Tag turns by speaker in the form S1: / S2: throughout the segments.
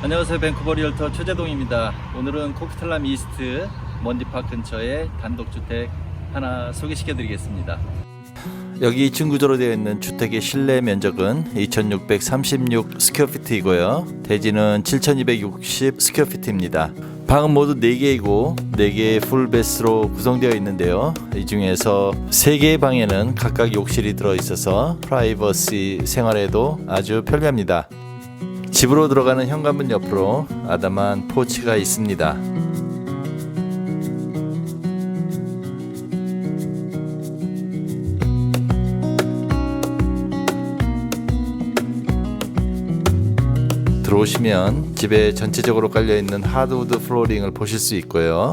S1: 안녕하세요. 밴쿠버 리얼터 최재동입니다. 오늘은 코키탈람 이스트 먼디파크 근처에 단독주택 하나 소개시켜 드리겠습니다. 여기 2층 구조로 되어 있는 주택의 실내 면적은 2636 스퀘어피트이고요. 대지는 7260 스퀘어피트입니다. 방은 모두 4개이고 4개의 풀베스로 구성되어 있는데요. 이 중에서 3개의 방에는 각각 욕실이 들어 있어서 프라이버시 생활에도 아주 편리합니다 집으로 들어가는 현관문 옆으로 아담한 포치가 있습니다. 들어오시면 집에 전체적으로 깔려 있는 하드우드 플로링을 보실 수 있고요.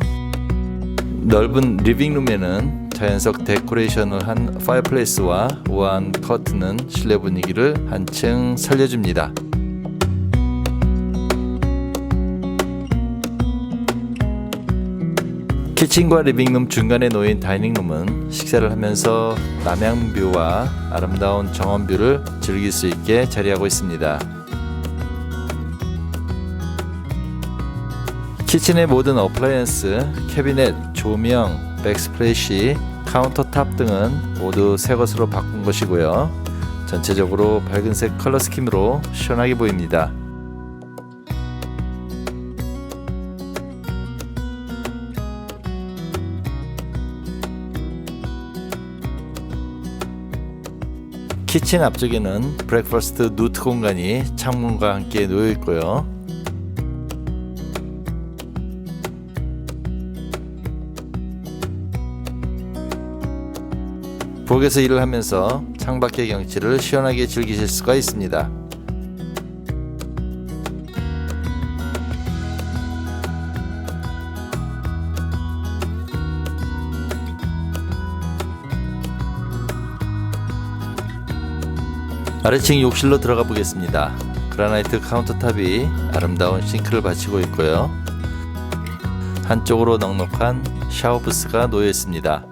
S1: 넓은 리빙룸에는 자연석 데코레이션을 한 파이어플레이스와 우아한 커튼은 실내 분위기를 한층 살려줍니다. 키친과 리빙룸 중간에 놓인 다이닝룸은 식사를 하면서 남양뷰와 아름다운 정원뷰를 즐길 수 있게 자리하고 있습니다. 키친의 모든 어플라이언스, 캐비넷, 조명, 백스플래시, 카운터탑 등은 모두 새 것으로 바꾼 것이고요. 전체적으로 밝은색 컬러 스킴으로 시원하게 보입니다. 키친 앞쪽에는 브렉퍼스트 누트 공간이 창문과 함께 놓여 있고요. 부엌에서 일을 하면서 창밖의 경치를 시원하게 즐기실 수가 있습니다. 아래층 욕실로 들어가 보겠습니다. 그라나이트 카운터탑이 아름다운 싱크를 받치고 있고요. 한쪽으로 넉넉한 샤워 부스가 놓여 있습니다.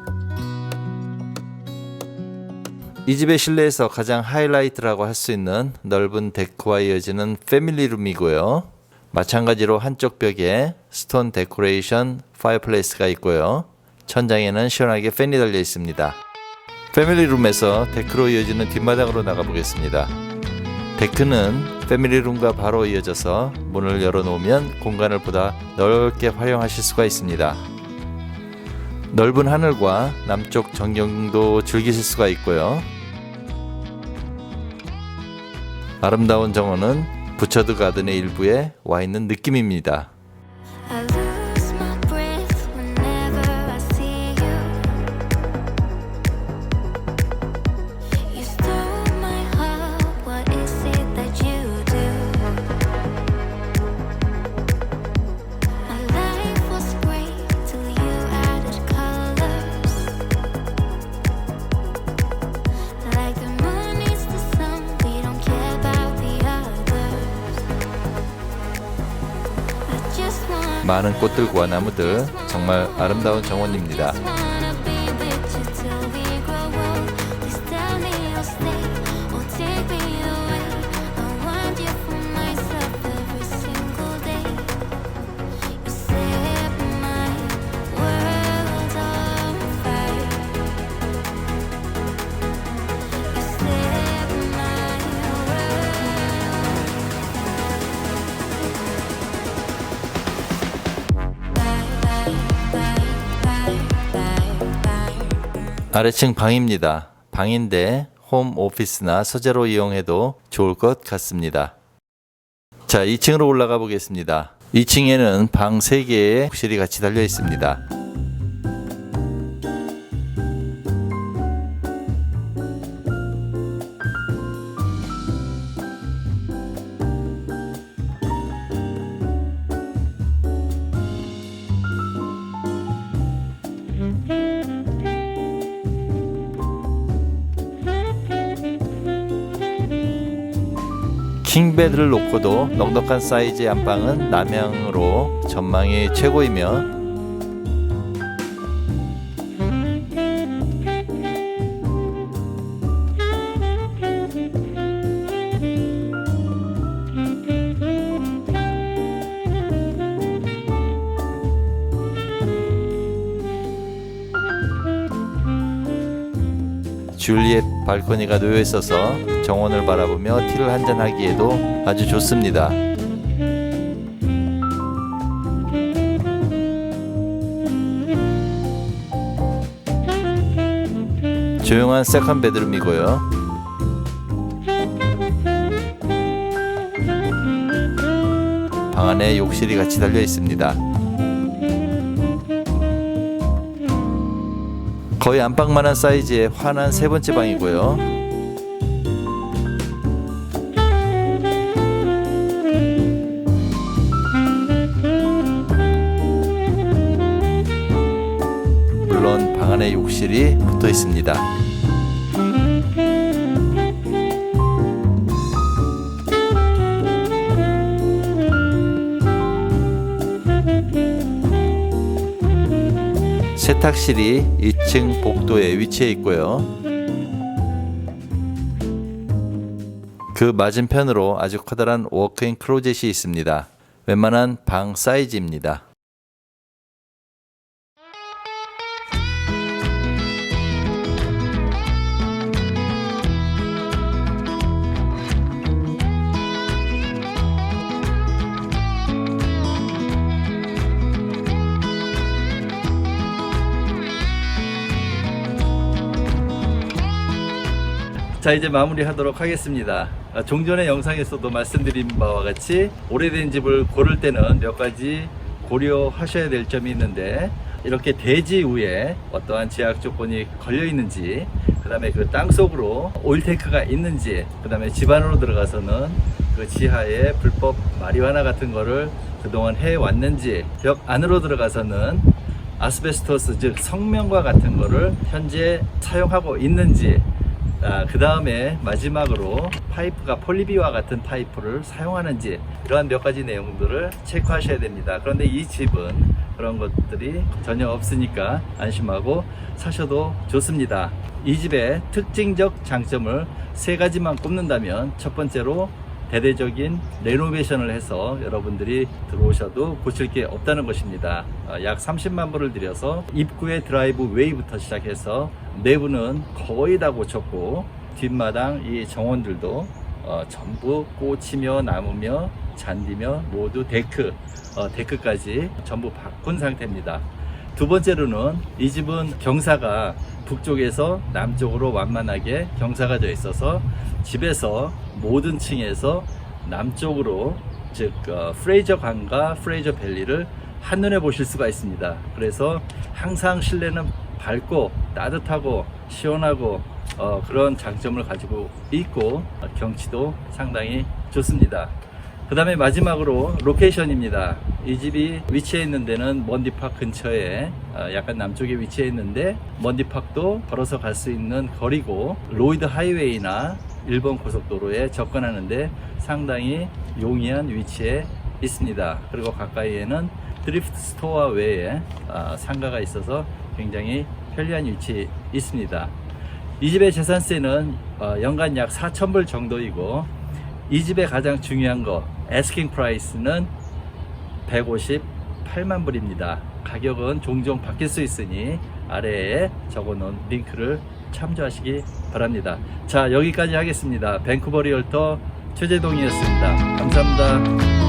S1: 이 집의 실내에서 가장 하이라이트라고 할 수 있는 넓은 데크와 이어지는 패밀리룸이고요. 마찬가지로 한쪽 벽에 스톤 데코레이션 파이어플레이스가 있고요. 천장에는 시원하게 팬이 달려 있습니다. 패밀리룸에서 데크로 이어지는 뒷마당으로 나가 보겠습니다. 데크는 패밀리룸과 바로 이어져서 문을 열어놓으면 공간을 보다 넓게 활용하실 수가 있습니다. 넓은 하늘과 남쪽 전경도 즐기실 수가 있고요. 아름다운 정원은 부처드 가든의 일부에 와 있는 느낌입니다. 많은 꽃들과 나무들 정말 아름다운 정원입니다. 아래층 방입니다. 방인데 홈 오피스나 서재로 이용해도 좋을 것 같습니다. 자, 2층으로 올라가 보겠습니다. 2층에는 방 3개의 욕실이 같이 달려 있습니다. 킹베드를 놓고도 넉넉한 사이즈의 안방은 남향으로 전망이 최고이며 줄리엣 발코니가 놓여 있어서 정원을 바라보며 티를 한잔 하기에도 아주 좋습니다. 조용한 세컨 베드룸이고요. 방 안에 욕실이 같이 달려 있습니다. 거의 안방만한 사이즈의 환한 세 번째 방이고요. 물론 방 안에 욕실이 붙어 있습니다. 세탁실이 2층 복도에 위치해 있고요. 그 맞은편으로 아주 커다란 워크인 클로젯이 있습니다. 웬만한 방 사이즈입니다. 자 이제 마무리하도록 하겠습니다. 아, 종전의 영상에서도 말씀드린 바와 같이 오래된 집을 고를 때는 몇 가지 고려하셔야 될 점이 있는데 이렇게 대지 위에 어떠한 제약 조건이 걸려 있는지 그 다음에 그 땅 속으로 오일 탱크가 있는지 그 다음에 집 안으로 들어가서는 그 지하에 불법 마리화나 같은 거를 그동안 해왔는지 벽 안으로 들어가서는 아스베스토스 즉 성명과 같은 거를 현재 사용하고 있는지 그 다음에 마지막으로 파이프가 폴리비와 같은 파이프를 사용하는지 이러한 몇 가지 내용들을 체크하셔야 됩니다. 그런데 이 집은 그런 것들이 전혀 없으니까 안심하고 사셔도 좋습니다. 이 집의 특징적 장점을 세 가지만 꼽는다면 첫 번째로 대대적인 레노베이션을 해서 여러분들이 들어오셔도 고칠 게 없다는 것입니다. 어, 약 30만 불을 들여서 입구의 드라이브 웨이부터 시작해서 내부는 거의 다 고쳤고 뒷마당 이 정원들도 어, 전부 꽃이며 나무며 잔디며 모두 데크 어, 데크까지 전부 바꾼 상태입니다. 두 번째로는 이 집은 경사가 북쪽에서 남쪽으로 완만하게 경사가 져 있어서 집에서 모든 층에서 남쪽으로 즉 어, 프레이저 강과 프레이저 밸리를 한눈에 보실 수가 있습니다. 그래서 항상 실내는 밝고 따뜻하고 시원하고 어, 그런 장점을 가지고 있고 어, 경치도 상당히 좋습니다. 그 다음에 마지막으로 로케이션입니다. 이 집이 위치해 있는 데는 먼디팍 근처에 어, 약간 남쪽에 위치해 있는데 먼디팍도 걸어서 갈 수 있는 거리고 로이드 하이웨이나 일본 고속도로에 접근하는데 상당히 용이한 위치에 있습니다. 그리고 가까이에는 드리프트 스토어 외에 아, 상가가 있어서 굉장히 편리한 위치에 있습니다. 이 집의 재산세는 어, 연간 약 4,000불 정도이고 이 집의 가장 중요한 거 에스킹 프라이스는 158만 불입니다. 가격은 종종 바뀔 수 있으니 아래에 적어놓은 링크를 참조하시기 바랍니다. 자 여기까지 하겠습니다. 밴쿠버 리얼터 최재동이었습니다. 감사합니다.